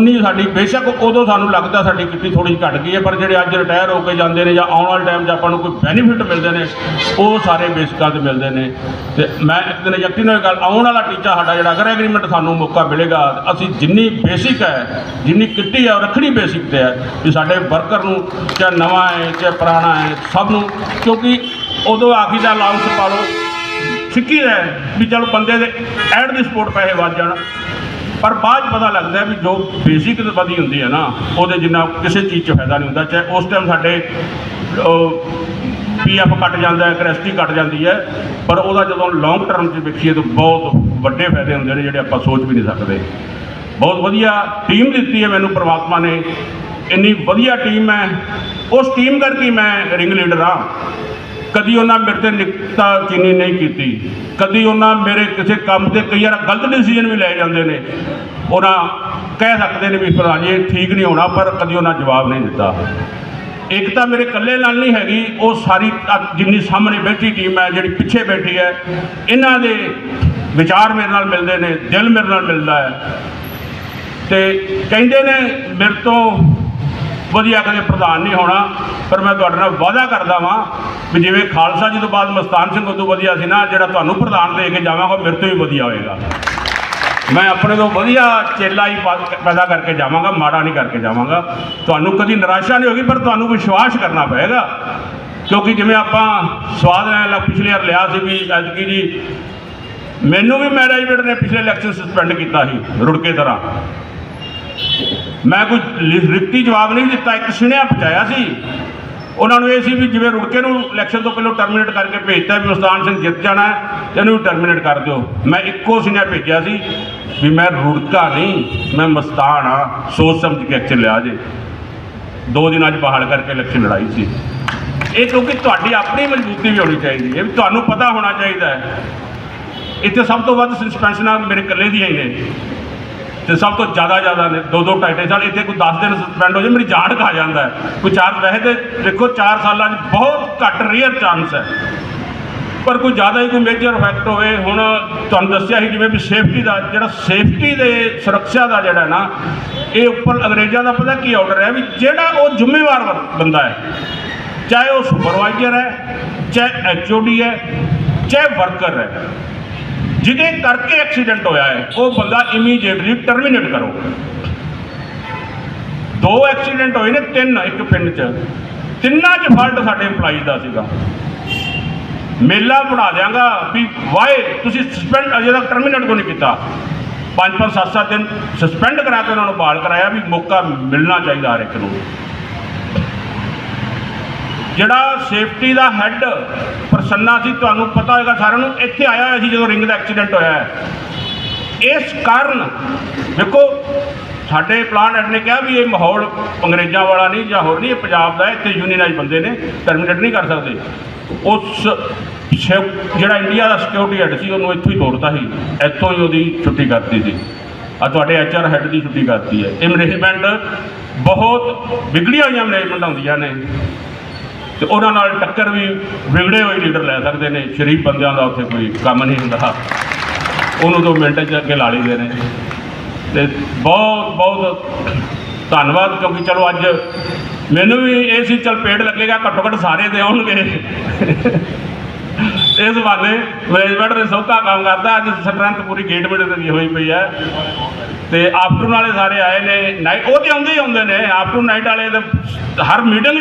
ਉਨੀ ਸਾਡੀ, ਬੇਸ਼ੱਕ ਉਦੋਂ ਸਾਨੂੰ ਲੱਗਦਾ ਸਾਡੀ ਕਿੱਟੀ ਥੋੜੀ ਜਿਹੀ ਘਟ ਗਈ ਹੈ, ਪਰ ਜਿਹੜੇ ਅੱਜ ਰਿਟਾਇਰ ਹੋ ਕੇ ਜਾਂਦੇ ਨੇ ਜਾਂ ਆਉਣ ਵਾਲੇ ਟਾਈਮ 'ਚ ਆਪਾਂ ਨੂੰ ਕੋਈ ਬੈਨੀਫਿਟ ਮਿਲਦੇ ਨੇ, ਉਹ ਸਾਰੇ ਬੇਸਿਕਾਂ ਤੇ ਮਿਲਦੇ ਨੇ। ਤੇ ਮੈਂ ਇੱਕ ਦਿਨ ਯਕੀਨ ਨਾਲ ਗੱਲ, ਆਉਣ ਵਾਲਾ ਟੀਚਾ ਸਾਡਾ ਜਿਹੜਾ ਅਗਰ ਐਗਰੀਮੈਂਟ ਸਾਨੂੰ ਮੌਕਾ ਮਿਲੇਗਾ, ਅਸੀਂ ਜਿੰਨੀ ਬੇਸਿਕ ਹੈ, ਜਿੰਨੀ ਕਿੱਟੀ ਹੈ, ਉਹ ਰੱਖਣੀ ਬੇਸਿਕ ਤੇ ਹੈ ਵੀ ਸਾਡੇ ਵਰਕਰ ਨੂੰ, ਚਾਹੇ ਨਵਾਂ ਹੈ, ਚਾਹੇ ਪੁਰਾਣਾ ਹੈ, ਸਭ ਨੂੰ, ਕਿਉਂਕਿ ਉਦੋਂ ਆਖੀ ਦਾ ਅਲਾਉਂਸ ਪਾ ਲਓ ਸਿੱਕੀ ਹੈ ਵੀ ਚਲੋ ਬੰਦੇ ਦੇ ਐਡ ਦੀ ਸਪੋਰਟ ਪੈਸੇ ਵੱਧ ਜਾਣ। ਪਰ ਬਾਅਦ 'ਚ ਪਤਾ ਲੱਗਦਾ ਵੀ ਜੋ ਬੇਸਿਕ ਵਧੀ ਹੁੰਦੀ ਹੈ ਨਾ, ਉਹਦੇ ਜਿੰਨਾ ਕਿਸੇ ਚੀਜ਼ 'ਚ ਫਾਇਦਾ ਨਹੀਂ ਹੁੰਦਾ, ਚਾਹੇ ਉਸ ਟਾਈਮ ਸਾਡੇ ਪੀਐਫ ਕੱਟ ਜਾਂਦਾ ਹੈ ਗ੍ਰੈਸਟੀ ਕੱਟ ਜਾਂਦੀ ਹੈ, ਪਰ ਉਹਦਾ ਜਦੋਂ ਲੌਂਗ ਟਰਮ 'ਚ ਵੇਖੀਏ ਤਾਂ ਬਹੁਤ ਵੱਡੇ ਫਾਇਦੇ ਹੁੰਦੇ ਨੇ ਜਿਹੜੇ ਆਪਾਂ ਸੋਚ ਵੀ ਨਹੀਂ ਸਕਦੇ। ਬਹੁਤ ਵਧੀਆ ਟੀਮ ਦਿੱਤੀ ਹੈ ਮੈਨੂੰ ਪ੍ਰਮਾਤਮਾ ਨੇ। ਇੰਨੀ ਵਧੀਆ ਟੀਮ ਹੈ। ਉਸ ਟੀਮ ਕਰਕੇ ਮੈਂ ਰਿੰਗ ਲੀਡਰ ਹਾਂ। ਕਦੀ ਉਹਨਾਂ ਮੇਰੇ ਤੇ ਨਿਕਤਾ ਚੀਨੀ ਨਹੀਂ ਕੀਤੀ। ਕਦੀ ਉਹਨਾਂ ਮੇਰੇ ਕਿਸੇ ਕੰਮ ਤੇ ਕਈ ਵਾਰ ਗਲਤ ਡਿਸੀਜਨ ਵੀ ਲੈ ਜਾਂਦੇ ਨੇ। ਉਹਨਾਂ ਕਹਿ ਸਕਦੇ ਨੇ ਵੀ ਪ੍ਰਧਾਨ ਜੀ ਠੀਕ ਨਹੀਂ ਹੋਣਾ, ਪਰ ਕਦੀ ਉਹਨਾਂ ਜਵਾਬ ਨਹੀਂ ਦਿੱਤਾ। ਇੱਕ ਤਾਂ ਮੇਰੇ ਇਕੱਲੇ ਨਾਲ ਨਹੀਂ ਹੈਗੀ, ਉਹ ਸਾਰੀ ਜਿੰਨੀ ਸਾਹਮਣੇ ਬੈਠੀ ਟੀਮ ਹੈ, ਜਿਹੜੀ ਪਿੱਛੇ ਬੈਠੀ ਹੈ, ਇਹਨਾਂ ਦੇ ਵਿਚਾਰ ਮੇਰੇ ਨਾਲ ਮਿਲਦੇ ਨੇ, ਦਿਲ ਮੇਰੇ ਨਾਲ ਮਿਲਦਾ ਹੈ। ਤੇ ਕਹਿੰਦੇ ਨੇ, ਮੇਰੇ ਤੋਂ ਵਧੀਆ ਕਦੇ ਪ੍ਰਧਾਨ ਨਹੀਂ ਹੋਣਾ, ਪਰ ਮੈਂ ਤੁਹਾਡੇ ਨਾਲ ਵਾਅਦਾ ਕਰਦਾ ਵਾਂ ਵੀ ਜਿਵੇਂ ਖਾਲਸਾ ਜੀ ਤੋਂ ਬਾਅਦ ਮਸਤਾਨ ਸਿੰਘ ਉਦੋਂ ਵਧੀਆ ਸੀ ਨਾ, ਜਿਹੜਾ ਤੁਹਾਨੂੰ ਪ੍ਰਧਾਨ ਦੇ ਕੇ ਜਾਵਾਂਗਾ ਮੇਰੇ ਤੋਂ ਵੀ ਵਧੀਆ ਹੋਏਗਾ। ਮੈਂ ਆਪਣੇ ਤੋਂ ਵਧੀਆ ਚੇਲਾ ਹੀ ਪੈਦਾ ਕਰਕੇ ਜਾਵਾਂਗਾ, ਮਾੜਾ ਨਹੀਂ ਕਰਕੇ ਜਾਵਾਂਗਾ। ਤੁਹਾਨੂੰ ਕਦੀ ਨਿਰਾਸ਼ਾ ਨਹੀਂ ਹੋਗੀ, ਪਰ ਤੁਹਾਨੂੰ ਵਿਸ਼ਵਾਸ ਕਰਨਾ ਪਏਗਾ। ਕਿਉਂਕਿ ਜਿਵੇਂ ਆਪਾਂ ਸਵਾਦ ਲੈਣ ਲੱਗ ਪਿਛਲੇ ਵਾਰ ਲਿਆ ਸੀ ਵੀ ਅਜਕੀ ਜੀ, ਮੈਨੂੰ ਵੀ ਮੈਨੇਜਮੈਂਟ ਨੇ ਪਿਛਲੇ ਇਲੈਕਸ਼ਨ ਸਸਪੈਂਡ ਕੀਤਾ ਸੀ ਰੁੜਕੇ ਤਰ੍ਹਾਂ। ਮੈਂ ਕੋਈ ਲਿ- ਲਿਖਤੀ ਜਵਾਬ ਨਹੀਂ ਦਿੱਤਾ, ਇੱਕ ਸੁਣਿਆ ਪਹੁੰਚਾਇਆ ਸੀ। ਉਹਨਾਂ ਨੂੰ ਇਹ ਸੀ ਵੀ ਜਿਵੇਂ ਰੁੜਕੇ ਨੂੰ ਇਲੈਕਸ਼ਨ ਤੋਂ ਪਹਿਲਾਂ ਟਰਮੀਨੇਟ ਕਰਕੇ ਭੇਜਤਾ ਵੀ ਮੁਸਤਾਨ ਸਿੰਘ ਜਿੱਤ ਜਾਣਾ ਹੈ, ਤੇ ਇਹਨੂੰ ਵੀ ਟਰਮੀਨੇਟ ਕਰ ਦਿਓ। ਮੈਂ ਇੱਕੋ ਸੁਨੇਹਾ ਭੇਜਿਆ ਸੀ ਵੀ ਮੈਂ ਰੁੜਕਾ ਨਹੀਂ, ਮੈਂ ਮਸਤਾਨ ਆ ਸੋਚ ਸਮਝ ਕੇ ਐਕਸ਼ਨ ਲਿਆ ਜੇ। ਦੋ ਦਿਨਾਂ 'ਚ ਬਹਾਲ ਕਰਕੇ ਇਲੈਕਸ਼ਨ ਲੜਾਈ ਸੀ। ਇਹ ਕਿਉਂਕਿ ਤੁਹਾਡੀ ਆਪਣੀ ਮਜ਼ਬੂਤੀ ਵੀ ਹੋਣੀ ਚਾਹੀਦੀ ਹੈ ਵੀ ਤੁਹਾਨੂੰ ਪਤਾ ਹੋਣਾ ਚਾਹੀਦਾ ਹੈ। ਇੱਥੇ ਸਭ ਤੋਂ ਵੱਧ ਸਸਪੈਂਸ਼ਨਾਂ ਮੇਰੇ ਇਕੱਲੇ ਦੀਆਂ ਹੀ ਨੇ। ਤੇ ਸਭ ਤੋਂ ਜ਼ਿਆਦਾ ਜ਼ਿਆਦਾ ਨੇ, ਦੋ ਦੋ ਢਾਈ ਢਾਈ ਸਾਲ ਇੱਥੇ ਕੋਈ 10 ਦਿਨ ਸਸਪੈਂਡ ਹੋ ਜਾਏ ਮੇਰੀ ਜਾਨ ਖਾ ਜਾਂਦਾ ਹੈ। ਕੋਈ ਚਾਰ, ਵੈਸੇ ਤੇ ਦੇਖੋ 4 ਸਾਲਾਂ 'ਚ ਬਹੁਤ ਘੱਟ ਰੇਅਰ ਚਾਂਸ ਹੈ। ਪਰ ਕੋਈ ਜ਼ਿਆਦਾ ਹੀ ਕੋਈ ਮੇਜਰ ਇਫੈਕਟ ਹੋਵੇ, ਹੁਣ ਤੁਹਾਨੂੰ ਦੱਸਿਆ ਸੀ ਜਿਵੇਂ ਵੀ ਸੇਫਟੀ ਦਾ, ਜਿਹੜਾ ਸੇਫਟੀ ਦੇ ਸੁਰੱਖਿਆ ਦਾ ਜਿਹੜਾ ਨਾ, ਇਹ ਉੱਪਰ ਅੰਗਰੇਜ਼ਾਂ ਦਾ ਪਤਾ ਕੀ ਆਰਡਰ ਹੈ ਵੀ ਜਿਹੜਾ ਉਹ ਜ਼ਿੰਮੇਵਾਰ ਬੰਦਾ ਹੈ, ਚਾਹੇ ਉਹ ਸੁਪਰਵਾਈਜ਼ਰ ਹੈ, ਚਾਹੇ ਐਚਓਡੀ ਹੈ, ਚਾਹੇ ਵਰਕਰ ਹੈ। ਜਿਹਦੇ ਕਰਕੇ ਐਕਸੀਡੈਂਟ ਹੋਇਆ ਹੈ, ਉਹ ਬੰਦਾ ਇਮੀਡੀਏਟਲੀ ਟਰਮੀਨੇਟ ਕਰੋ। ਦੋ ਐਕਸੀਡੈਂਟ ਹੋਏ ਨੇ, ਤਿੰਨ, ਇੱਕ ਪਿੰਡ 'ਚ। ਤਿੰਨਾਂ 'ਚ ਫਾਲਟ ਸਾਡੇ EMPLOYEES ਦਾ ਸੀਗਾ। ਮੇਲਾ ਬਣਾ ਦਿਆਂਗਾ ਵੀ, ਵਾਏ, ਤੁਸੀਂ ਸਸਪੈਂਡ ਅਜੇ ਤੱਕ ਟਰਮੀਨੇਟ ਕਿਉਂ ਨਹੀਂ ਕੀਤਾ? ਪੰਜ ਪੰਜ, ਸੱਤ ਸੱਤ ਦਿਨ ਸਸਪੈਂਡ ਕਰਾ ਕੇ ਉਹਨਾਂ ਨੂੰ ਬਾਲ ਕਰਾਇਆ ਵੀ ਮੌਕਾ ਮਿਲਣਾ ਚਾਹੀਦਾ ਹਰ ਇੱਕ ਨੂੰ। ਜਿਹੜਾ ਸੇਫਟੀ ਦਾ ਹੈੱਡ ਪ੍ਰਸੰਨਾ ਸੀ, ਤੁਹਾਨੂੰ ਪਤਾ ਹੋਏਗਾ ਸਾਰਿਆਂ ਨੂੰ, ਇੱਥੇ ਆਇਆ ਹੋਇਆ ਸੀ ਜਦੋਂ ਰਿੰਗ ਦਾ ਐਕਸੀਡੈਂਟ ਹੋਇਆ ਹੈ। ਇਸ ਕਾਰਨ, ਦੇਖੋ, ਸਾਡੇ ਪਲਾਨ ਹੈਡ ਨੇ ਕਿਹਾ ਵੀ ਇਹ ਮਾਹੌਲ ਅੰਗਰੇਜ਼ਾਂ ਵਾਲਾ ਨਹੀਂ ਜਾਂ ਹੋਰ ਨਹੀਂ, ਇਹ ਪੰਜਾਬ ਦਾ ਇੱਥੇ ਯੂਨੀਅਨਾਈਜ਼ ਬੰਦੇ ਨੇ ਟਰਮੀਨੇਟ ਨਹੀਂ ਕਰ ਸਕਦੇ। ਉਸ ਸਿ- ਜਿਹੜਾ ਇੰਡੀਆ ਦਾ ਸਿਕਿਉਰਿਟੀ ਹੈਡ ਸੀ, ਉਹਨੂੰ ਇੱਥੋਂ ਹੀ ਤੋੜਤਾ ਸੀ, ਇੱਥੋਂ ਹੀ ਉਹਦੀ ਛੁੱਟੀ ਕਰਤੀ ਸੀ। ਆ ਤੁਹਾਡੇ ਐਚਆਰ ਹੈਡ ਦੀ ਛੁੱਟੀ ਕਰਤੀ ਹੈ। ਇਹ ਮੈਨੇਜਮੈਂਟ ਬਹੁਤ ਵਿਗੜੀਆਂ ਹੋਈਆਂ ਮੈਨੇਜਮੈਂਟ ਹੁੰਦੀਆਂ ਨੇ। ਤੇ ਉਹਨਾਂ ਨਾਲ ਟੱਕਰ ਵੀ ਵਿਗੜੇ ਹੋਏ ਲੀਡਰ ਲੈ ਸਕਦੇ ਨੇ, ਸ਼ਰੀਫ ਬੰਦਿਆਂ ਦਾ ਉੱਥੇ ਕੋਈ ਕੰਮ ਨਹੀਂ ਹੁੰਦਾ। ਉਹਨੂੰ ਦੋ ਮਿੰਟ 'ਚ ਅੱਗੇ ਲਾ ਲਈਦੇ ਨੇ। ਤੇ ਬਹੁਤ ਬਹੁਤ ਧੰਨਵਾਦ, ਕਿਉਂਕਿ ਚਲੋ ਅੱਜ ਮੈਨੂੰ ਵੀ ਇਹ ਸੀ, ਚਲ ਪੇੜ ਲੱਗੇਗਾ, ਘੱਟੋ ਘੱਟ ਸਾਰੇ ਦੇ ਆਉਣਗੇ। ਇਸ ਬਹਾਨੇ ਮੈਨੇਜਮੈਂਟ ਨੇ ਸੌਖਾ ਕੰਮ ਕਰਦਾ ਅੱਜ ਸਟਰੈਂਥ ਪੂਰੀ ਗੇਟ ਮਿਡ ਦੀ ਹੋਈ ਪਈ ਹੈ। ਤੇ ਆਫਟਰਨ ਵਾਲੇ ਸਾਰੇ ਆਏ ਨੇ। ਨਾਈਟ ਉਹ ਤੇ ਆਉਂਦੇ ਹੀ ਆਉਂਦੇ ਨੇ। ਆਫਟਰਨ ਨਾਈਟ ਵਾਲੇ ਤਾਂ ਹਰ ਮੀਟਿੰਗ